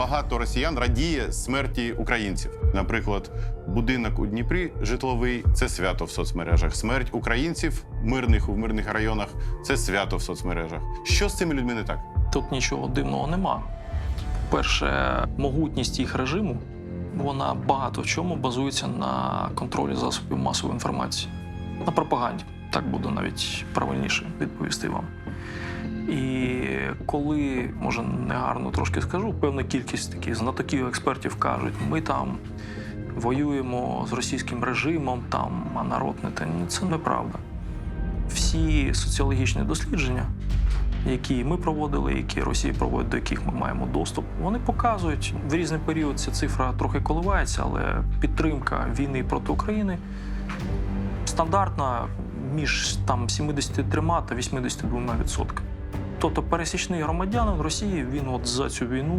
багато росіян радіє смерті українців. Наприклад, будинок у Дніпрі житловий це свято в соцмережах. Смерть українців мирних у мирних районах це свято в соцмережах. Що з цими людьми не так? Тут нічого дивного нема. По-перше, могутність їх режиму вона багато в чому базується на контролі засобів масової інформації, на пропаганді. Так буде навіть правильніше відповісти вам. І коли, може, негарно трошки скажу, певна кількість таких знатоків експертів кажуть, ми там воюємо з російським режимом, там, а народ не те. Ні, Це неправда. Всі соціологічні дослідження які ми проводили, які Росія проводить, до яких ми маємо доступ, вони показують в різний період ця цифра трохи коливається, але підтримка війни проти України стандартна між там 73 та 82 відсотками. Тобто пересічний громадянин Росії він от за цю війну